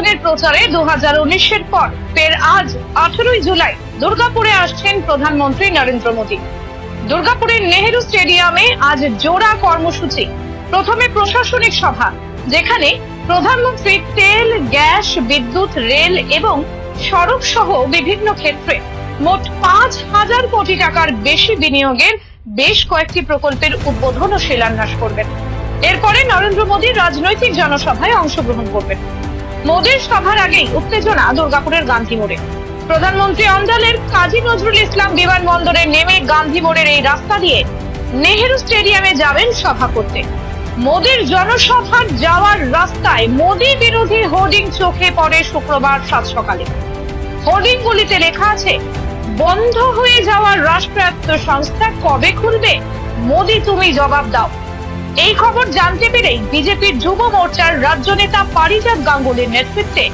নির্বাচনের প্রচারে দু হাজার উনিশের পর ফের আজ আঠেরোই জুলাই দুর্গাপুরে আসছেন প্রধানমন্ত্রী নরেন্দ্র মোদী। দুর্গাপুরের নেহেরু স্টেডিয়ামে আজ জোড়া কর্মসূচি। প্রথমে প্রশাসনিক সভা, যেখানে প্রধানমন্ত্রী তেল, গ্যাস, বিদ্যুৎ, রেল এবং সড়ক সহ বিভিন্ন ক্ষেত্রে মোট পাঁচ হাজার কোটি টাকার বেশি বিনিয়োগের বেশ কয়েকটি প্রকল্পের উদ্বোধন ও শিলান্যাস করবেন। এরপরে নরেন্দ্র মোদী রাজনৈতিক জনসভায় অংশগ্রহণ করবেন। মোদীর সভার আগেই উত্তেজনা দুর্গাপুরের গান্ধী মোড়ে। প্রধানমন্ত্রী অঞ্চলের কাজী নজরুল ইসলাম বিমানবন্দরে নেমে গান্ধী মোড়ের এই রাস্তা দিয়ে নেহেরু স্টেডিয়ামে যাবেন সভা করতে। মোদীর জনসভার যাওয়ার রাস্তায় মোদী বিরোধী হোর্ডিং চোখে পড়ে শুক্রবার সাত সকালে। হোর্ডিংগুলিতে লেখা আছে, বন্ধ হয়ে যাওয়ার রাষ্ট্রায়ত্ত সংস্থা কবে খুলবে? মোদী তুমি জবাব দাও। এই খবর জানতে পেরেই বিজেপির যুব মোর্চার রাজ্য নেতা পারিজাত গাঙ্গুলির নেতৃত্বে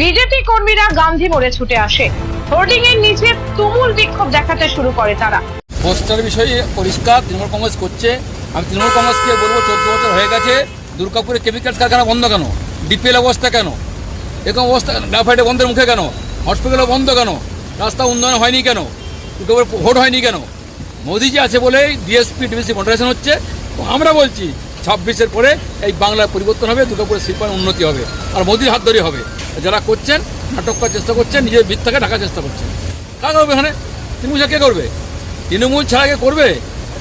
বিজেপি কর্মীরা গান্ধী মোড়ে ছুটে আসে। হোর্ডিং এর নিচে তুমুল বিক্ষোভ দেখাতে শুরু করে তারা। পোস্টার বিষয়ে পরিষ্কার তৃণমূল কংগ্রেস করছে। আমি তৃণমূল কংগ্রেসকে বলব, চোদ্দ বছর হয়ে গেছে, দুর্গাপুরে কেমিক্যালস কারখানা বন্ধ কেন? ডিপিএল অবস্থা কেন? এরকম অবস্থা গ্রাফাইটে বন্ধের মুখে কেন? হসপিটালও বন্ধ কেন? রাস্তা উন্নয়ন হয়নি কেন? ভোট হয়নি কেন? মোদি যে আছে বলেই ডিএসপি ডিবিসি মডারেশন হচ্ছে। আমরা বলছি, ছাব্বিশের পরে এই বাংলার পরিবর্তন হবে দুর্গাপুরের শিল্পের উন্নতি হবে। আর মোদির হাত ধরে হবে। যারা করছেন, নাটক করার চেষ্টা করছেন, নিজের মিথ্যাকে ঢাকার চেষ্টা করছেন। কাজ করবে এখানে? তৃণমূল কে করবে? তৃণমূল ছাড়া কে করবে?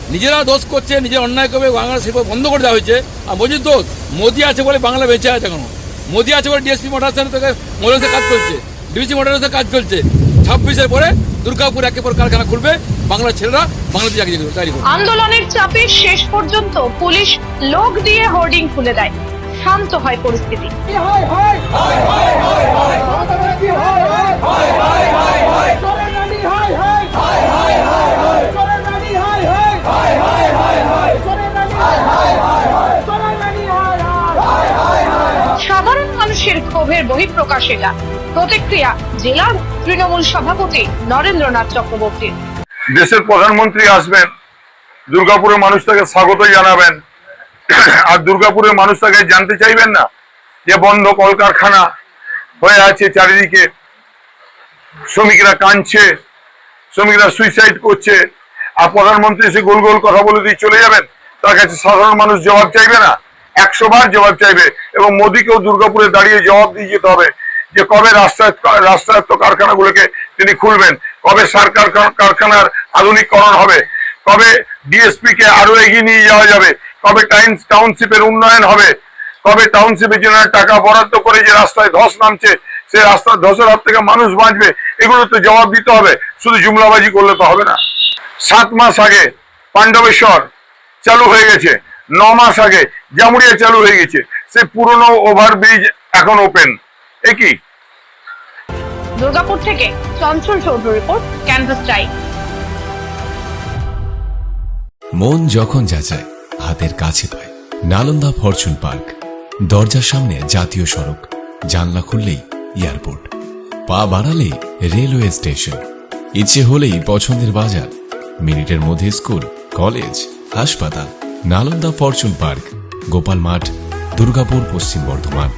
নিজেরা দোষ করছে, নিজের অন্যায় করবে, বাংলার শিল্প বন্ধ করে দেওয়া হয়েছে। আর মোদির দোষ, মোদি আছে বলে বাংলা বেঁচে আছে এখনও। মোদি আছে বলে ডিএসপি মোটরসেন থেকে মোটরসে কাজ চলছে। ডিবিসি মোটরসে কাজ চলছে। ছাব্বিশের পরে দুর্গাপুর একে পর কারখানা খুলবে বাংলার ছেলেরা বাংলাদেশে চাকরি চাকরি করবে আন্দোলনের চাপে শেষ পর্যন্ত পুলিশ লোক দিয়ে হোর্ডিং খুলে দেয়। শান্ত হয় পরিস্থিতি। সাধারণ মানুষের ক্ষোভের বহিঃপ্রকাশ এটা। প্রতিক্রিয়া, জেলার তৃণমূল সভাপতি নরেন্দ্রনাথ চক্রবর্তী দেশের প্রধানমন্ত্রী আসবেন, দুর্গাপুরের মানুষ তাকে স্বাগত জানাবেন। আর দুর্গাপুরের মানুষ তাকে জানতে চাইবেন না যে বন্ধ কলকারখানা হয়ে আছে চারিদিকে। শ্রমিকরা কাঁদছে, শ্রমিকরা সুইসাইড করছে। আর প্রধানমন্ত্রী এসে গোল গোল কথা বলে দিয়ে চলে যাবেন, তার কাছে সাধারণ মানুষ জবাব চাইবে না। একশো বার জবাব চাইবে এবং মোদীকেও দুর্গাপুরে দাঁড়িয়ে জবাব দিয়ে যেতে হবে যে কবে রাষ্ট্রায়ত্ত রাষ্ট্রায়ত্ত কারখানাগুলোকে তিনি খুলবেন। কবে সার কারখা- কারখানার আধুনিকরণ হবে? কবে ডিএসপি কে আরও এগিয়ে নিয়ে যাওয়া যাবে? কবে টাইমস টাউনশিপের উন্নয়ন হবে? কবে টাউনশিপের জন্য টাকা বরাদ্দ করে যে রাস্তায় ধস নামছে, সেই রাস্তার ধসের হাত থেকে মানুষ বাঁচবে, এগুলো তো জবাব দিতে হবে। শুধু জুমলাবাজি করলে তো হবে না। সাত মাস আগে পাণ্ডবেশ্বর চালু হয়ে গেছে। ন মাস আগে জামুড়িয়া চালু হয়ে গেছে। সেই পুরনো ওভারব্রিজ এখন ওপেন একই দুর্গাপুর থেকে Chanchal Chowdhury report, canvas time মন যখন যাচায় হাতের কাছে পায়। নালন্দা ফরচুন পার্ক, দরজার সামনে জাতীয় সড়ক, জানলা খুললেই এয়ারপোর্ট। পা বাড়ালেই রেলওয়ে স্টেশন। ইচ্ছে হলেই পছন্দের বাজার, মিনিটের মধ্যে স্কুল, কলেজ, হাসপাতাল। নালন্দা ফরচুন পার্ক, গোপাল মাঠ, দুর্গাপুর পশ্চিম বর্ধমান।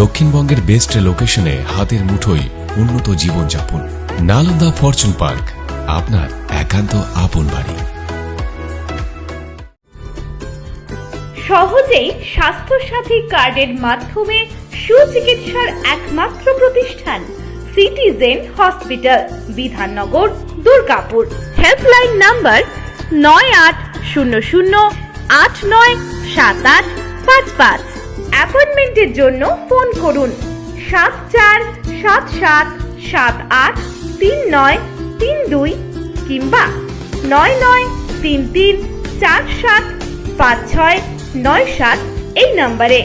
দক্ষিণবঙ্গের বেস্ট লোকেশনে হাতের মুঠোয় উন্নত জীবনযাপন। নালন্দা ফরচুন পার্ক, আপনার একান্ত আপন বাড়ি। সহজেই স্বাস্থ্যসাথী কার্ডের মাধ্যমে সুচিকিৎসার একমাত্র প্রতিষ্ঠান, citizen hospital, Bidhannagar, Durgapur. Helpline number নয় আট শূন্য শূন্য আট নয় সাত আট পাঁচ পাঁচ। অ্যাপয়েন্টমেন্টের জন্য ফোন করুন সাত চার সাত সাত সাত আট তিন নয় তিন দুই কিংবা নয় নয় তিন তিন চার সাত পাঁচ ছয় নয় সাত এই নম্বরে।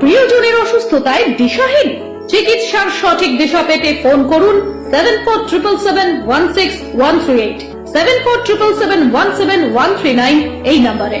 প্রিয়জনের অসুস্থতায় দিশাহীন। চিকিৎসার সঠিক দিশা পেতে ফোন করুন seven four triple seven one six one three eight seven four triple seven one seven one three nine এই নম্বরে।